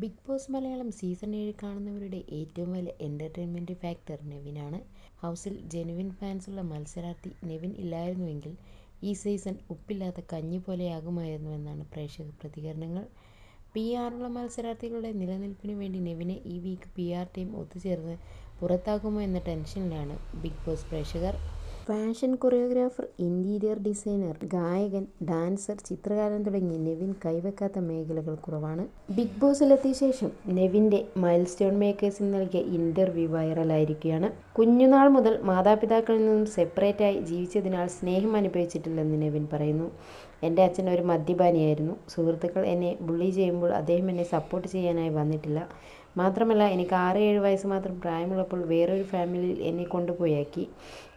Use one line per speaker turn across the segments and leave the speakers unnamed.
Big boss Malayalam season ഏഴ് കാണുന്നവരുടെ ഏറ്റവും വലിയ എന്റർടൈൻമെന്റ് ഫാക്ടർ നെവിനാണ്. ഹൗസിൽ ജെനുവിൻ ഫാൻസുള്ള മത്സരാർത്ഥി നെവിൻ ഇല്ലായിരുന്നുവെങ്കിൽ ഈ സീസൺ ഉപ്പില്ലാത്ത കഞ്ഞി പോലെയാകുമായിരുന്നുവെന്നാണ് പ്രേക്ഷക പ്രതികരണങ്ങൾ. പി ആറുള്ള മത്സരാർത്ഥികളുടെ നിലനിൽപ്പിന് വേണ്ടി നെവിനെ ഈ വീക്ക് പി ആർ ടീം ഒത്തുചേർന്ന് പുറത്താക്കുമോ എന്ന ടെൻഷനിലാണ് ബിഗ് ബോസ് പ്രേക്ഷകർ. ഫാഷൻ കൊറിയോഗ്രാഫർ ഇന്റീരിയർ ഡിസൈനർ ഗായകൻ ഡാൻസർ ചിത്രകാരൻ തുടങ്ങിയ നെവിൻ കൈവെക്കാത്ത മേഖലകൾ കുറവാണ്. ബിഗ് ബോസിലെത്തിയ ശേഷം നെവിന്റെ മൈൽ സ്റ്റോൺ മേക്കേഴ്സിന് നൽകിയ ഇന്റർവ്യൂ വൈറലായിരിക്കുകയാണ്. കുഞ്ഞുനാൾ മുതൽ മാതാപിതാക്കളിൽ നിന്നും സെപ്പറേറ്റായി ജീവിച്ചതിനാൽ സ്നേഹം അനുഭവിച്ചിട്ടില്ലെന്ന് നെവിൻ പറയുന്നു. എന്റെ അച്ഛൻ ഒരു മദ്യപാനിയായിരുന്നു. സുഹൃത്തുക്കൾ എന്നെ ബുള്ളി ചെയ്യുമ്പോൾ അദ്ദേഹം എന്നെ സപ്പോർട്ട് ചെയ്യാനായി വന്നിട്ടില്ല. മാത്രമല്ല എനിക്ക് ആറ് ഏഴ് വയസ്സ് മാത്രം പ്രായമുള്ളപ്പോൾ വേറൊരു ഫാമിലിയിൽ എന്നെ കൊണ്ടുപോയാക്കി.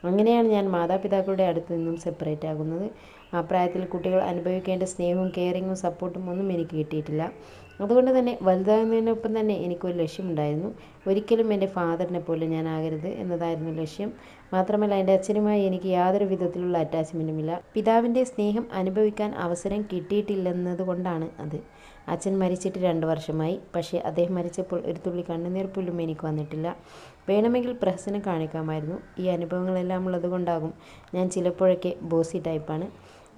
അങ്ങനെയാണ് ഞാൻ മാതാപിതാക്കളുടെ അടുത്ത് നിന്നും സെപ്പറേറ്റ് ആകുന്നത്. ആ പ്രായത്തിൽ കുട്ടികൾ അനുഭവിക്കേണ്ട സ്നേഹവും കെയറിങ്ങും സപ്പോർട്ടും ഒന്നും എനിക്ക് കിട്ടിയിട്ടില്ല. അതുകൊണ്ട് തന്നെ വലുതാകുന്നതിനൊപ്പം തന്നെ എനിക്കൊരു ലക്ഷ്യമുണ്ടായിരുന്നു ഒരിക്കലും എന്റെ ഫാദറിനെ പോലെ ഞാൻ ആകരുത് എന്നതായിരുന്നു ലക്ഷ്യം. മാത്രമല്ല എന്റെ അച്ഛനുമായി എനിക്ക് യാതൊരു വിധത്തിലുള്ള അറ്റാച്ച്മെന്റുമില്ല പിതാവിന്റെ സ്നേഹം അനുഭവിക്കാൻ അവസരം കിട്ടിയിട്ടില്ലെന്നതുകൊണ്ടാണ് അത്. അച്ഛൻ മരിച്ചിട്ട് രണ്ട് വർഷമായി. പക്ഷേ അദ്ദേഹം മരിച്ചപ്പോൾ ഒരു തുള്ളി കണ്ണുനീർ പോലും എനിക്ക് വന്നിട്ടില്ല. വേണമെങ്കിൽ പ്രഹസനം കാണിക്കാമായിരുന്നു. ഈ അനുഭവങ്ങളെല്ലാം ഉള്ളതുകൊണ്ടാകും ഞാൻ ചിലപ്പോഴൊക്കെ ബോസി ടൈപ്പാണ്.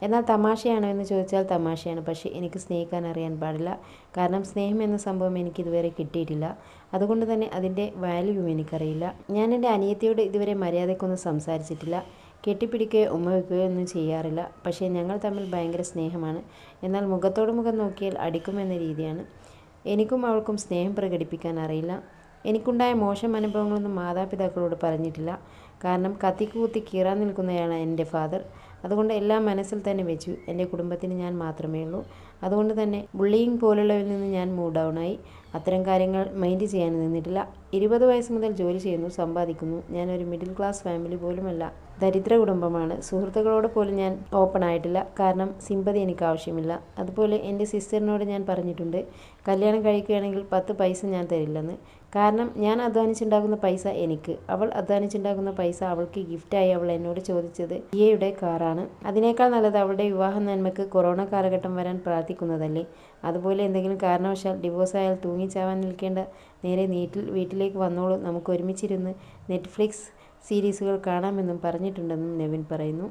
എന്നാൽ തമാശയാണോ എന്ന് ചോദിച്ചാൽ തമാശയാണ്. പക്ഷേ എനിക്ക് സ്നേഹിക്കാൻ അറിയാൻ പാടില്ല. കാരണം സ്നേഹം എന്ന സംഭവം എനിക്ക് ഇതുവരെ കിട്ടിയിട്ടില്ല. അതുകൊണ്ട് തന്നെ അതിന്റെ വാല്യൂവും എനിക്കറിയില്ല. ഞാൻ എന്റെ അനിയത്തിയോട് ഇതുവരെ മര്യാദയ്ക്കൊന്നും സംസാരിച്ചിട്ടില്ല. കെട്ടിപ്പിടിക്കുകയോ ഉമ്മ വയ്ക്കുകയോ ഒന്നും ചെയ്യാറില്ല. പക്ഷേ ഞങ്ങൾ തമ്മിൽ ഭയങ്കര സ്നേഹമാണ്. എന്നാൽ മുഖത്തോട് മുഖം നോക്കിയാൽ അടിക്കുമെന്ന രീതിയാണ്. എനിക്കും അവൾക്കും സ്നേഹം പ്രകടിപ്പിക്കാൻ അറിയില്ല. എനിക്കുണ്ടായ മോശം അനുഭവങ്ങളൊന്നും മാതാപിതാക്കളോട് പറഞ്ഞിട്ടില്ല. കാരണം കത്തിക്ക് കുത്തി കീറാൻ നിൽക്കുന്നയാളാണ് എന്റെ ഫാദർ. അതുകൊണ്ട് എല്ലാം മനസ്സിൽ തന്നെ വെച്ചു. എന്റെ കുടുംബത്തിന് ഞാൻ മാത്രമേ ഉള്ളൂ. അതുകൊണ്ട് തന്നെ ബുള്ളിയിങ് പോലുള്ളവരിൽ നിന്ന് ഞാൻ മൂഡ് അത്തരം കാര്യങ്ങൾ മൈൻഡ് ചെയ്യാൻ നിന്നിട്ടില്ല. ഇരുപത് വയസ്സ് മുതൽ ജോലി ചെയ്യുന്നു സമ്പാദിക്കുന്നു. ഞാനൊരു മിഡിൽ ക്ലാസ് ഫാമിലി പോലുമല്ല. ദരിദ്ര കുടുംബമാണ്. സുഹൃത്തുക്കളോട് പോലും ഞാൻ ഓപ്പൺ ആയിട്ടില്ല. കാരണം സിമ്പതി എനിക്ക് ആവശ്യമില്ല. അതുപോലെ എന്റെ സിസ്റ്ററിനോട് ഞാൻ പറഞ്ഞിട്ടുണ്ട് കല്യാണം കഴിക്കുകയാണെങ്കിൽ പത്ത് പൈസ ഞാൻ തരില്ലെന്ന്. കാരണം ഞാൻ അധ്വാനിച്ചുണ്ടാകുന്ന പൈസ എനിക്ക്. അവൾ അധ്വാനിച്ചുണ്ടാകുന്ന പൈസ അവൾക്ക് ഗിഫ്റ്റായി അവൾ എന്നോട് ചോദിച്ചത് ഇയയുടെ കാറാണ് അതിനേക്കാൾ നല്ലത് അവളുടെ വിവാഹ നന്മയ്ക്ക് കൊറോണ കാലഘട്ടം വരാൻ പ്രാർത്ഥിക്കുന്നതല്ലേ? അതുപോലെ എന്തെങ്കിലും കാരണവശാൽ ഡിവോഴ്സായാൽ തൂങ്ങിച്ചാവാൻ നിൽക്കേണ്ട നേരെ നീട്ടിൽ വീട്ടിലേക്ക് വന്നോളൂ. നമുക്ക് ഒരുമിച്ചിരുന്ന് നെറ്റ്ഫ്ലിക്സ് സീരീസുകൾ കാണാമെന്നും പറഞ്ഞിട്ടുണ്ടെന്നും നെവിൻ പറയുന്നു.